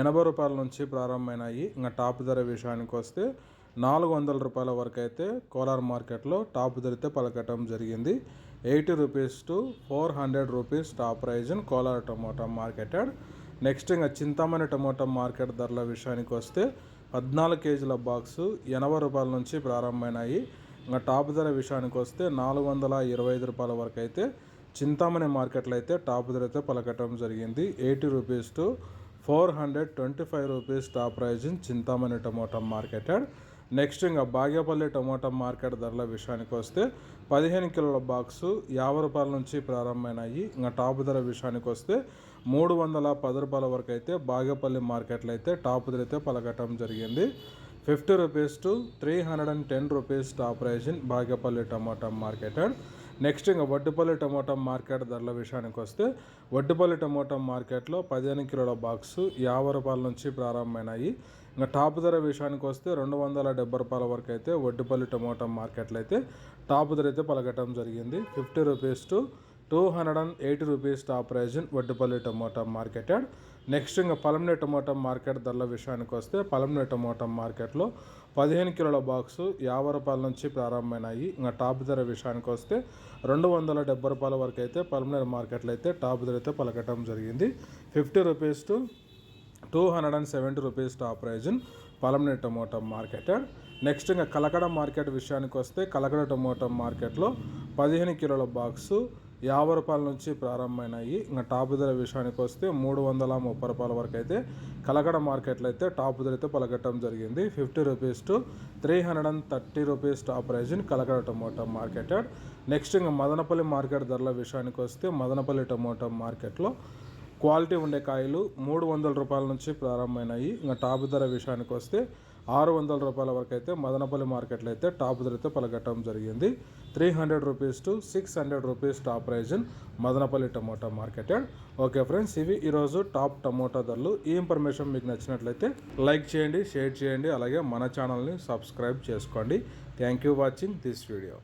ఎనభై రూపాయల నుంచి ప్రారంభమైనాయి. ఇంకా టాప్ ధర విషయానికి వస్తే నాలుగు వందల రూపాయల వరకు అయితే కోలార్ మార్కెట్లో టాప్ ధరతే పలకటం జరిగింది. Eighty rupees to four hundred rupees top price in Kolar tomato marketed. Next ఇంకా చింతామణి టమోటా మార్కెట్ ధరల విషయానికి వస్తే పద్నాలుగు కేజీల బాక్సు ఎనభై రూపాయల నుంచి ప్రారంభమైనాయి. ఇంకా టాప్ ధర విషయానికి వస్తే నాలుగు వందల ఇరవై ఐదు రూపాయల వరకు అయితే చింతామణి మార్కెట్లో అయితే టాప్ ధర అయితే పలకటం జరిగింది. Eighty rupees to four hundred twenty five rupees top prize in Chintamani tomato marketed. Next ఇంకా బాగేపల్లి టమోటా మార్కెట్ ధరల విషయానికి వస్తే పదిహేను కిలోల బాక్సు యాభై రూపాయల నుంచి ప్రారంభమైనాయి. ఇంకా టాప్ ధర విషయానికి వస్తే మూడు వందల పది రూపాయల వరకు అయితే బాగేపల్లి మార్కెట్లో అయితే టాప్ ధర అయితే పలకటం జరిగింది. Fifty rupees to three hundred and ten rupees top prize in Bagepalli tomato marketed. Next ఇంకా వడ్డుపల్లి టమోటా మార్కెట్ ధరల విషయానికి వస్తే వడ్డుపల్లి టమోటా మార్కెట్లో పదిహేను కిలోల బాక్స్ యాభై రూపాయల నుంచి ప్రారంభమైనాయి. ఇంకా టాప్ ధర విషయానికి వస్తే రెండు వందల డెబ్బై రూపాయల వరకు అయితే వడ్డుపల్లి టమోటా మార్కెట్లో అయితే టాప్ ధర అయితే పలకటం జరిగింది. Fifty rupees to two hundred and eighty rupees top prize in Vaddupalli tomato marketed. Next ఇంకా పలంనే టమోటా మార్కెట్ ధరల విషయానికి వస్తే పలంనే టమోటా మార్కెట్లో పదిహేను కిలోల బాక్సు యాభై రూపాయల నుంచి ప్రారంభమైనాయి. ఇంకా టాప్ ధర విషయానికి వస్తే రెండు వందల డెబ్బై రూపాయల వరకు అయితే పలమనేరు మార్కెట్లో అయితే టాప్ ధర అయితే పలకటం జరిగింది. Fifty rupees to two hundred and seventy rupees top prize in Palamne tomato marketed. Next ఇంకా కలకడ మార్కెట్ విషయానికి వస్తే కలకడ టమోటా మార్కెట్లో పదిహేను కిలోల బాక్సు యాభై రూపాయల నుంచి ప్రారంభమైనాయి. ఇంకా టాప్ ధర విషయానికి వస్తే మూడు వందల ముప్పై రూపాయల వరకు అయితే కలకడ మార్కెట్లో అయితే టాప్ ధర అయితే పలకట్టడం జరిగింది. Fifty rupees to three hundred and thirty rupees top prize in Kalakada tomato marketed next ఇంకా మదనపల్లి మార్కెట్ ధరల విషయానికి వస్తే మదనపల్లి టమోటా మార్కెట్లో క్వాలిటీ ఉండే కాయలు మూడు వందల రూపాయల నుంచి ప్రారంభమైనాయి. ఇంకా టాప్ ధర విషయానికి వస్తే ఆరు వందల రూపాయల వరకు అయితే మదనపల్లి మార్కెట్లో అయితే టాప్ ధరతో పలకట్టడం జరిగింది. Three hundred rupees to six hundred rupees top prize in Madanapalli tomato market okay friends ఇవి ఈరోజు టాప్ టమోటా ధరలు. ఈ ఇన్ఫర్మేషన్ మీకు నచ్చినట్లయితే లైక్ చేయండి షేర్ చేయండి అలాగే మన ఛానల్ని సబ్స్క్రైబ్ చేసుకోండి. Thank you watching this video.